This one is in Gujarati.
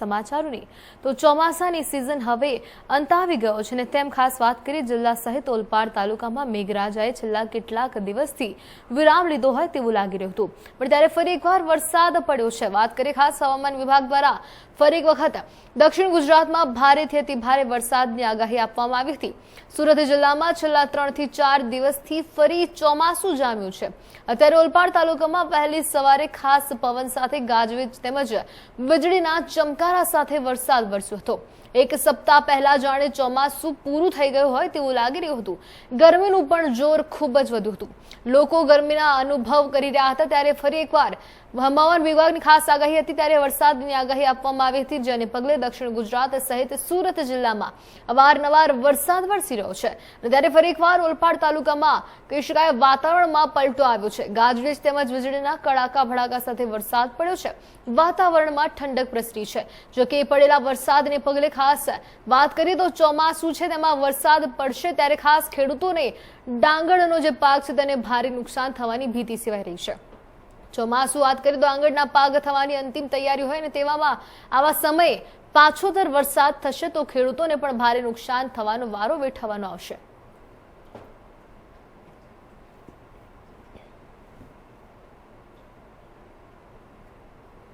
સમાચારોની. તો ચોમાસાની સિઝન હવે અંત આવી ગયો છે અને તેમ ખાસ વાત કરીએ જિલ્લા સહિત ઓલપાડ તાલુકામાં મેઘરાજાએ છેલ્લા કેટલાક દિવસથી વિરામ લીધો હોય તેવું લાગી રહ્યું હતું. પણ ત્યારે ફરી એકવાર વરસાદ પડ્યો છે. વાત કરીએ ખાસ હવામાન વિભાગ દ્વારા ફરી એક વખત દક્ષિણ ગુજરાતમાં ભારેથી અતિ ભારે વરસાદની આગાહી આપવામાં આવી હતી. સુરત જિલ્લામાં છેલ્લા ત્રણથી ચાર દિવસથી ફરી ચોમાસું જામ્યું છે. અત્યારે ઓલપાડ તાલુકામાં વહેલી સવારે ખાસ પવન સાથે ગાજવીજ તેમજ વીજળીના ચમકારા સાથે વરસાદ વરસ્યો હતો. એક સપ્તાહ પહેલા જાણે ચોમાસું પૂરું થઈ ગયું હોય તેવું લાગી રહ્યું હતું. ગરમીનું પણ જોર ખૂબ જ વધ્યું હતું. લોકો ગરમીના અનુભવ કરી રહ્યા હતા ત્યારે ફરી એકવાર હવામાન વિભાગની ખાસ આગાહી હતી ત્યારે વરસાદની આગાહી આપવામાં આવી હતી, જેને પગલે દક્ષિણ ગુજરાત સહિત સુરત જિલ્લામાં અવારનવાર વરસાદ વરસી રહ્યો છે. ત્યારે ફરી એકવાર ઓલપાડ તાલુકામાં કહી શકાય વાતાવરણમાં પલટો આવ્યો છે. ગાજવીજ તેમજ વીજળીના કડાકા ભડાકા સાથે વરસાદ પડ્યો છે. વાતાવરણમાં ઠંડક પ્રસરી છે. જો કે પડેલા વરસાદને પગલે ખાસ વાત કરીએ તો ચોમાસું છે, તેમાં વરસાદ પડશે ત્યારે ખાસ ખેડૂતોને ડાંગરનો જે પાક છે, તેને ભારે નુકસાન થવાની ભીતિ સેવાઈ રહી છે. ચોમાસું વાત કરીએ તો આંગળના પાક થવાની અંતિમ તૈયારી હોય ને તેવામાં આવા સમયે પાછોતર વરસાદ થશે તો ખેડૂતોને પણ ભારે નુકસાન થવાનો વારો વેઠવાનો આવશે.